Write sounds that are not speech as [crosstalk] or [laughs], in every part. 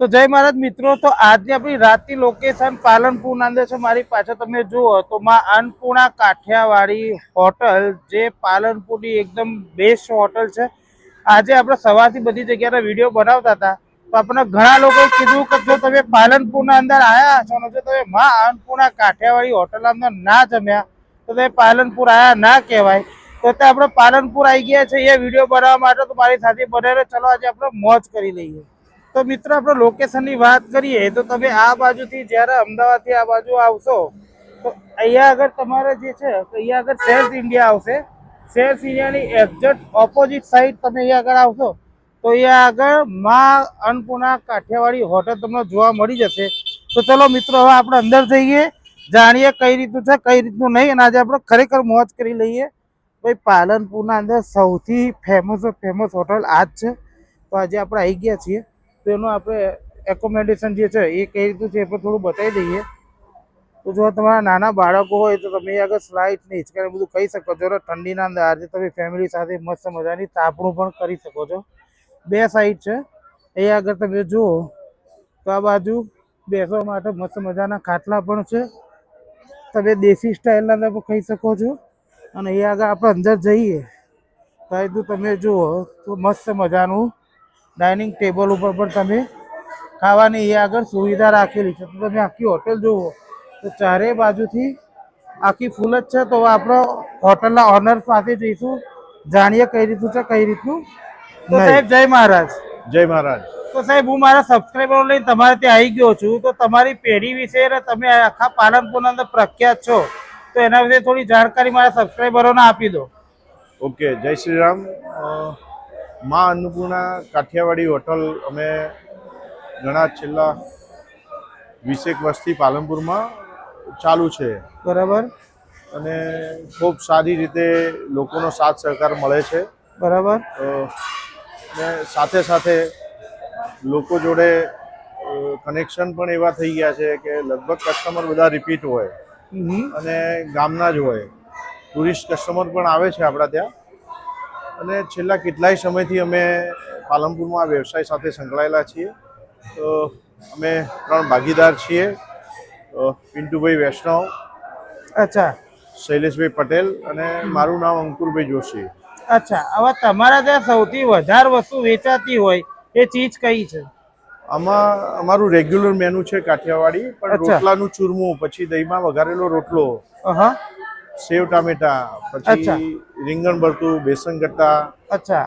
તો જય મહારાજ, મિત્રો, તો આજે આપણી રાતની લોકેશન પાલનપુરના અંદર છે. મારી પાછળ તમે જુઓ તો માં અન્નપૂર્ણા કાઠિયાવાડી હોટલ જે પાલનપુરની એકદમ બેસ્ટ હોટલ છે. આજે આપણે સવારથી બધી જગ્યાના વીડિયો બનાવતા હતા. તો આપણને ઘણા લોકોએ કીધું કે જો તમે પાલનપુરના અંદર આવ્યા છો ને જો તમે માં અન્નપૂર્ણા કાઠિયાવાડી હોટલ અંદર ના જમ્યા, તો તમે પાલનપુર આવ્યા ના કહેવાય. તો આપણે પાલનપુર આવી ગયા છે એ વીડિયો બનાવવા માટે તો મારી સાથે બને ચલો આજે આપણે મોજ કરી લઈએ. તો મિત્રો, આપણે લોકેશનની વાત કરીએ તો તમે આ બાજુથી જ્યારે અમદાવાદથી આ બાજુ આવશો, તો અહીંયા આગળ તમારે જે છે, અહીંયા આગળ સેલ્સ ઇન્ડિયા આવશે. સેલ્સ ઇન્ડિયાની એક્ઝેક્ટ ઓપોઝિટ સાઈડ તમે અહીંયા આગળ આવશો, તો અહીંયા આગળમાં અન્નપૂર્ણા કાઠિયાવાડી હોટલ તમને જોવા મળી જશે. તો ચલો મિત્રો, હવે આપણે અંદર જઈએ, જાણીએ કઈ રીતનું છે, કઈ રીતનું નહીં, અને આજે આપણે ખરેખર મોજ કરી લઈએ. ભાઈ, પાલનપુરના અંદર સૌથી ફેમસ ફેમસ હોટલ આ જ છે. તો આજે આપણે આવી ગયા છીએ. તો એનું આપણે એકોમોડેશન જે છે, એ કઈ રીતનું છે એ પણ થોડું બતાવી દઈએ. તો જો તમારા નાના બાળકો હોય તો તમે આગળ સ્લાઇડ ને હિંચકાને બધું કહી શકો છો. ઠંડીના અંદર આજે તમે ફેમિલી સાથે મસ્ત મજાની તાપણું પણ કરી શકો છો. બે સાઈડ છે. એ આગળ તમે જુઓ તો આ બાજુ બેસવા માટે મસ્ત મજાના ખાટલા પણ છે. તમે દેશી સ્ટાઇલના અંદર પણ ખાઈ શકો છો. અને એ આગળ આપણે અંદર જઈએ. તો તમે જુઓ તો મસ્ત મજાનું ડાઇનિંગ ટેબલ ઉપર પણ તમે ખાવાની એ આગળ સુવિધા રાખેલી છે. તો તમે આખી હોટેલ જુઓ તો ચારે બાજુથી આખી ફૂલ જ છે. તો આપણે હોટલના ઓનર પાસે જઈશું જાણીએ કઈ રીતનું છે કઈ રીતનું તો સાહેબ જય મહારાજ. જય મહારાજ. તો સાહેબ હું મારા સબસ્ક્રાઈબરો લઈને તમારે ત્યાં આવી ગયો છું. તો તમારી પેઢી વિશે તમે આખા પાલનપુરના અંદર પ્રખ્યાત છો. તો એના વિશે થોડી જાણકારી મારા સબસ્ક્રાઈબરોને આપી દો. ઓકે જય શ્રી રામ. માં અન્નપૂર્ણા કાઠિયાવાડી હોટલ અમે ઘણા છેલ્લા વીસેક વર્ષથી પાલનપુરમાં ચાલુ છે. બરાબર. અને ખૂબ સારી રીતે લોકોનો સાથ સહકાર મળે છે. બરાબર. ને સાથે સાથે લોકો જોડે કનેક્શન પણ એવા થઈ ગયા છે કે લગભગ કસ્ટમર બધા રિપીટ હોય અને ગામના જ હોય. ટુરિસ્ટ કસ્ટમર પણ આવે છે આપણા ત્યાં. અને છેલ્લા કેટલાય સમયથી અમે પાલનપુરમાં આ વ્યવસાય સાથે સંકળાયેલા છીએ. તો અમે ત્રણ ભાગીદાર છીએ. પિન્ટુભાઈ વૈષ્ણવ અચ્છા. શૈલેષભાઈ પટેલ અને મારું નામ અંકુરભાઈ જોશી. અચ્છા હવે તમારા ત્યાં સૌથી વધારે વસ્તુ વેચાતી હોય એ ચીજ કઈ છે? આમાં અમારું રેગ્યુલર મેનુ છે કાઠિયાવાડી પણ. રોટલાનું ચૂરમું પછી દહીંમાં વઘારેલો રોટલો. હા સેવ ટામેટા. પછી રીંગણ ભરતું બેસન ગટ્ટા અચ્છા.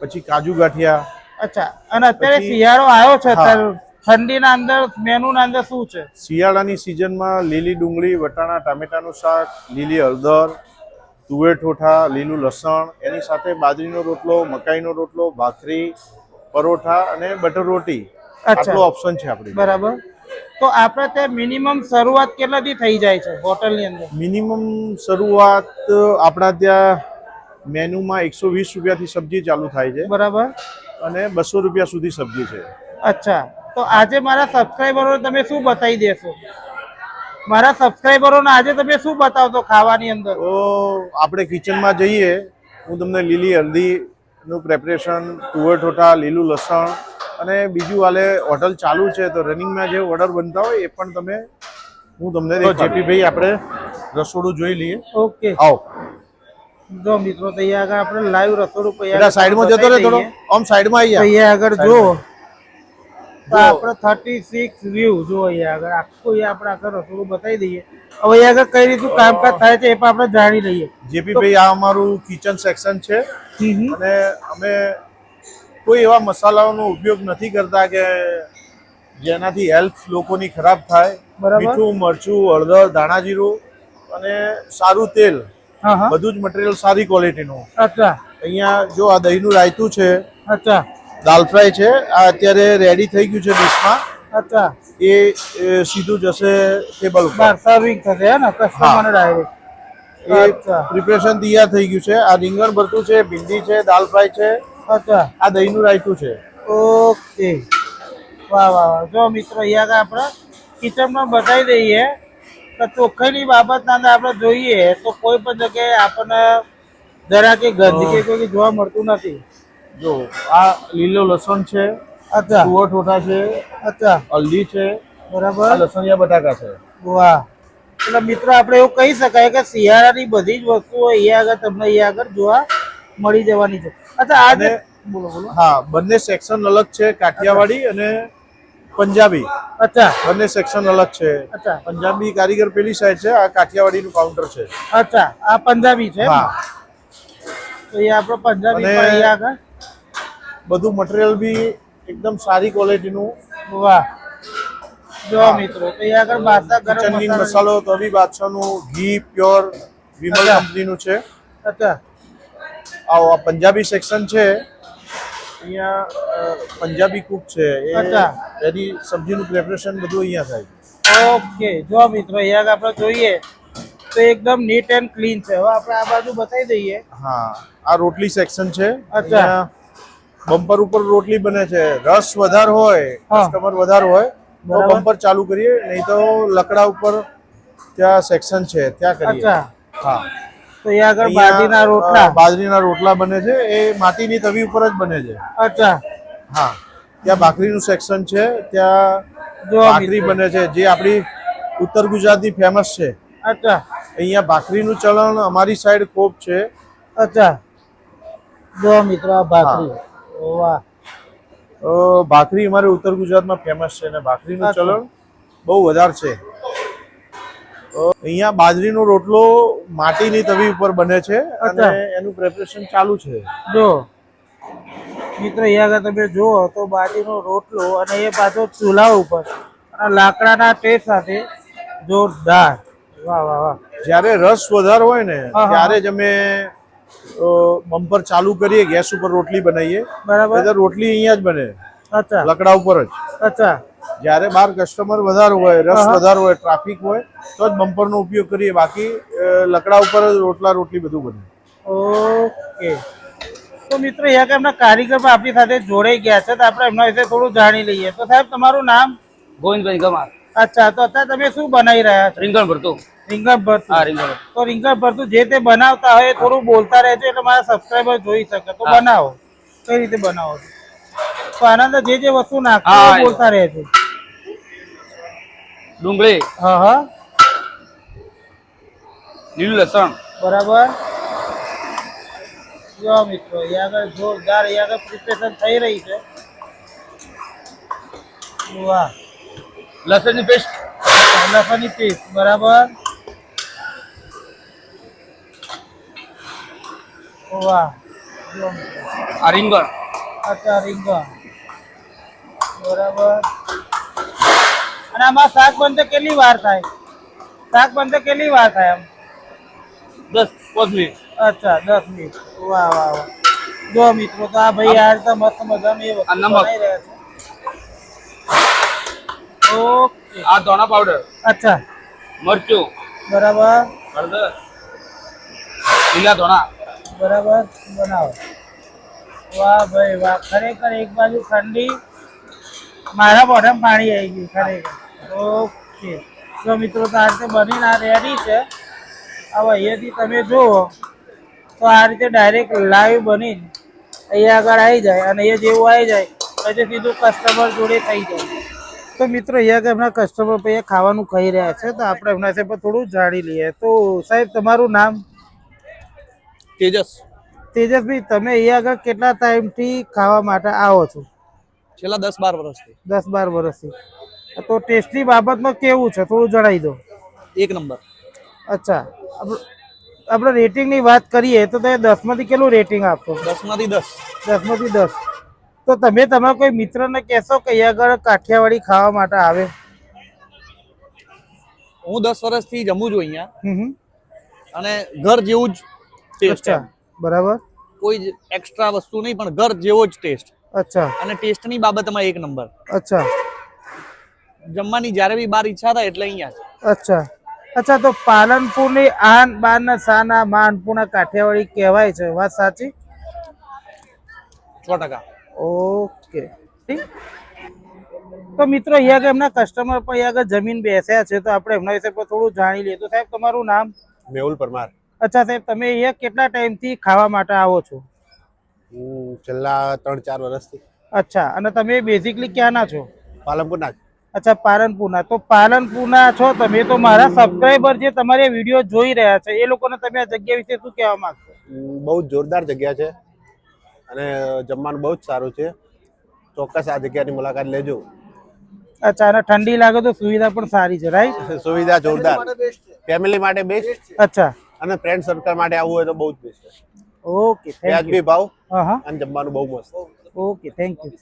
પછી કાજુ ગાંઠિયા. અચ્છા. અને અત્યારે શિયાળો આવ્યો છે ઠંડીના અંદર મેનુના અંદર શું છે? શિયાળાની સિઝનમાં લીલી ડુંગળી વટાણા ટામેટાનું શાક લીલી હળદર તુવેર ઠોઠા લીલું લસણ એની સાથે બાજરીનો રોટલો મકાઈનો રોટલો ભાખરી પરોઠા અને બટર રોટી. આટલો ઓપ્શન છે આપણે બરાબર. તો આપણે ત્યાં મિનિમમ શરૂઆત કેટલાથી થઈ જાય છે હોટલની અંદર? મિનિમમ શરૂઆત આપણા ત્યાં મેનુમાં એકસો વીસ રૂપિયાથી સબ્જી ચાલુ થાય છે. બરાબર. અને બસો રૂપિયા સુધી સબ્જી છે. અચ્છા. તો આજે મારા સબસ્ક્રાઈબરોને તમે શું બતાવી દેશો? મારા સબસ્ક્રાઈબરોને આજે તમે શું બતાવશો ખાવાની અંદર? તો આપણે કિચનમાં જઈએ. હું તમને લીલી હલ્દીનું પ્રેપરેશન તુવેર ઠોઠા લીલું લસણ અને બીજું હાલે હોટલ ચાલુ છે તો રનિંગમાં જે ઓર્ડર બનતા હોય એ પણ તમે હું તમને જેપીભાઈ આપણે રસોડું જોઈ લઈએ. ઓકે. આવો. જો મિત્રો તો અહીંયા આગળ આપણે લાઈવ રસોડું પેલા સાઈડમાં જતો રહે. થોડો આમ સાઈડમાં આવી જા. અહીંયા આગળ જુઓ તો આપણે થર્ટી સિક્સ વ્યૂ જો અહીંયા આગળ. આખું અહીંયા આપણે આગળ રસોડું બતાવી દઈએ. હવે અહીંયા આગળ કઈ રીતનું કામકાજ થાય છે એ પણ આપણે જાણી લઈએ. જેપી ભાઈ આ અમારું કિચન સેક્શન છે. અને અમે કોઈ એવા મસાલાઓનો ઉપયોગ નથી કરતા કે જેનાથી હેલ્થ લોકોની ખરાબ થાય. મીઠું મરચું હળદર ધાણા જીરું અને સારું તેલ બધું જ મટીરિયલ સારી ક્વોલિટીનું અચ્છા. અહીંયા જો આ દહીંનું રાયતું છે અચ્છા. દાલ ફ્રાય છે આ અત્યારે રેડી થઈ ગયું છે ડીશમાં અચ્છા. એ સીધું જશે ટેબલ ઉપર. સર્વિંગ થશે ને? કસ્ટમરને ડાયરેક્ટ એ પ્રિપરેશન તૈયાર થઈ ગયું છે. આ રીંગણ ભરતું છે ભીંડી છે દાલ ફ્રાય છે અચ્છા. આ દહીંનું રાયતું છે. ઓકે. વાહ વાહ વાહ. જો મિત્રો અહીંયા આગળ આપણે કિચનમાં બતાવી દઈએ તો ચોખ્ખાઈની બાબતના અંદર આપણે જોઈએ તો કોઈ પણ જગ્યાએ આપણને જરા કે ગંદકી કોઈ જોવા મળતું નથી. જો આ લીલો લસણ છે અચ્છા. તુવર ઠોઠા છે અચ્છા. હલ્દી છે બરાબર. લસણિયા બટાકા છે. વાહ. એટલે મિત્રો આપણે એવું કહી શકાય કે શિયાળાની બધી જ વસ્તુઓ અહીંયા આગળ તમને અહીંયા આગળ જોવા મળી જવાની છે. અચ્છા આજે બોલો બોલો. હા બંને સેક્શન અલગ છે કાઠિયાવાડી અને પંજાબી. અચ્છા. બંને સેક્શન અલગ છે. અચ્છા. પંજાબી કારીગર પેલી સાઈડ છે આ કાઠિયાવાડીનું કાઉન્ટર છે. અચ્છા આ પંજાબી છે હા. તો એ આપણો પંજાબી અહીંયા આગળ? બધું મટીરિયલ બી એકદમ સારી ક્વોલિટીનું વાહ. જો મિત્રો તો અહીંયા આગળ બાદશાહ ગરમ મસાલો મસાલો તો બી બાદશાહનું ઘી પ્યોર વિમલ. કંપનીનું છે. અચ્છા. આ આ પંજાબી સેક્શન છે. અહીંયા પંજાબી કુક છે. એની સબ્જીનું પ્રેપરેશન બધું અહીંયા થાય ઓકે જો મિત્રો અહીંયા આપણે જોઈએ તો એકદમ નીટ એન્ડ ક્લીન છે. હવે આપણે આ બાજુ બતાવી દઈએ. હા આ રોટલી સેક્શન છે. અચ્છા. બમ્પર ઉપર રોટલી બને છે. રસ વધારે હોય કસ્ટમર વધારે હોય તો બમ્પર ચાલુ કરીએ. નહીં તો લકડા ઉપર ત્યાં સેક્શન છે. ત્યાં કરીએ. હા. તો અહીંયા આગળ બાજરીના રોટલા. બાજરીના રોટલા બને છે. એ માટીની તવી ઉપર જ બને છે. અચ્છા. હા. ત્યાં ભાખરીનું સેક્શન છે. ત્યાં જો ભાખરી. બને છે. જે આપણી ઉત્તર ગુજરાતની ફેમસ છે. અચ્છા. અહીંયા ભાખરીનું ચલણ અમારી સાઈડ ખૂબ છે. અચ્છા. જો મિત્રો આ ભાખરી. વાહ. ભાખરી અમારે ઉત્તર ગુજરાતમાં ફેમસ છે અને ભાખરીનું. ચલણ બહુ વધારે છે. અહીંયા બાજરીનો રોટલો માટીની તવી ઉપર બને છે અને એનું પ્રિપરેશન ચાલુ છે. જો મિત્ર અહીંયા તમે જુઓ તો બાજરીનો રોટલો અને એ પાછો ચૂલા ઉપર અને લાકડાના ટેસ્ટ સાથે જોરદાર. વાહ વાહ વાહ. જ્યારે રસ વધારે હોય ને. ત્યારે જ અમે બમ્પર ચાલુ કરીએ ગેસ ઉપર રોટલી બનાવીએ. બરાબર. રોટલી અહીંયા જ બને. અચ્છા. લકડા ઉપર જ. અચ્છા. જ્યારે બહાર કસ્ટમર વધારે હોય રસ. વધારે હોય ટ્રાફિક હોય તો જ બમ્પરનો ઉપયોગ કરીએ. બાકી લકડા ઉપર જ રોટલા રોટલી બધું બને. ઓકે. તો મિત્રો અહીંયા એમના કારીગર પણ આપણી સાથે જોડાઈ ગયા છે તો આપણે એમના વિશે થોડું જાણી લઈએ. તો સાહેબ તમારું નામ? ગોવિંદભાઈ ગમાર. અચ્છા તો અત્યારે તમે શું બનાવી રહ્યા છો? રીંગણ ભરતું. રીંગણ ભરતું. હા રીંગણ તો રીંગણ ભરતું જે તે બનાવતા હોય એ થોડું બોલતા રહેજો એટલે મારા સબસ્ક્રાઈબર જોઈ શકે. તો બનાવો. કઈ રીતે બનાવો છો? તો આનંદ જે જે વસ્તુ નાખતા બોલતા રહે છે. ડુંગળી. હા હા. લીલું લસણ. બરાબર. જો મિત્રો અહીંયા આગળ જોરદાર અહીંયા આગળ પ્રિપેરેશન થઈ રહી છે. વાહ. લસણની પેસ્ટ લસણની પેસ્ટ બરાબર. વાહ. જો આ રીંગણ. અચ્છા રીંગણ. બરાબર. અને આમાં શાક બનતે કેટલી વાર થાય? શાક બનતે કેટલી વાર થાય આમ? દસ પાંચ મિનિટ. અચ્છા દસ મિનિટ. વાહ વાહ વાહ. જો મિત્રો તો આ ભાઈ આ રીતે મસ્ત મજાનું એ વસ્તુ બનાવી રહ્યા છે. ઓકે. આ ધોણા પાવડર અચ્છા. મરચું. બરાબર. હળદર. લીલા ધોણા. બરાબર. બનાવો. વાહ ભાઈ વાહ. ખરેખર એક બાજુ ઠંડી મારા મોઢામાં પાણી આવી ગયું ખરેખર. ઓકે તો મિત્રો તો આ રીતે બનીને આ રેડી છે. હવે અહીંયાથી તમે જુઓ. તો આ રીતે ડાયરેક્ટ લાઈવ બનીને અહીંયા આગળ આવી જાય અને અહીંયા જેવું આવી જાય પછી સીધું કસ્ટમર જોડે થઈ જાય. તો મિત્રો અહીંયા આગળ એમના કસ્ટમર પછી ખાવાનું ખાઈ રહ્યા છે તો આપણે એમના સાહેબ પણ થોડું જાણી લઈએ. તો સાહેબ તમારું નામ? તેજસ. તેજસભાઈ તમે અહીંયા આગળ કેટલા ટાઈમથી ખાવા માટે આવો છો? છેલ્લા દસ બાર વર્ષથી. દસ બાર વર્ષથી. તો ટેસ્ટની બાબતમાં કેવું છે? થોડું જણાવી દો. એક નંબર. અચ્છા. આપણે- રેટિંગની વાત કરીએ તો તમે દસમાંથી કેટલું રેટિંગ આપશો દસમાંથી દસ. દસમાંથી દસ. તો તમે તમારા કોઈ મિત્રને કહેશો કે અહીંયા આગળ કાઠિયાવાડી ખાવા માટે આવે? હું દસ વર્ષથી જમું છું અહીંયા. અને ઘર જેવું જ ટેસ્ટ બરાબર. કોઈ જ એક્સ્ટ્રા વસ્તુ નહીં પણ ઘર જેવો જ ટેસ્ટ. અચ્છા. અને ટેસ્ટની બાબતમાં એક નંબર. અચ્છા. જમવાની જ્યારે બી બાર ઈચ્છા થાય એટલે અહીંયા છે અચ્છા. અચ્છા તો પાલનપુરની આન બાર ના શાન આ માનપુરના કાઠિયાવાડી કહેવાય છે. વાત સાચી? સો ટકા. ઓકે. તો મિત્રો અહીંયા આગળ એમના કસ્ટમર પણ અહીંયા આગળ જમીન બેસ્યા છે તો આપણે એમના વિશે પણ થોડું જાણી લઈએ. તો સાહેબ તમારું નામ? મેહુલ પરમાર. અચ્છા સાહેબ તમે અહીંયા કેટલા ટાઈમથી ખાવા માટે આવો છો? હું છેલ્લા ત્રણ ચાર વર્ષથી અચ્છા અને તમે બેઝિકલી ક્યાંના છો? પાલનપુરના. અચ્છા પાલનપુરના. તો પાલનપુરના છો તમે તો મારા સબસ્ક્રાઈબર જે તમારી વીડિયો જોઈ રહ્યા છે એ લોકોને તમે આ જગ્યા વિશે શું કહેવા માંગશો? બહુ જોરદાર જગ્યા છે અને જમવાનું બહુ જ સારું છે. ચોક્કસ આ જગ્યાની મુલાકાત લેજો. અચ્છા અને ઠંડી લાગે તો સુવિધા પણ સારી છે રાઈટ [laughs] સુવિધા જોરદાર. ફેમિલી માટે બેસ્ટ અચ્છા. અને ફ્રેન્ડ સર્કલ માટે આવવું હોય તો બહુ જ બેસ્ટ છે. ઓકે વ્યાજબી ભાવ અને જમવાનું બહુ મસ્ત. Okay thank you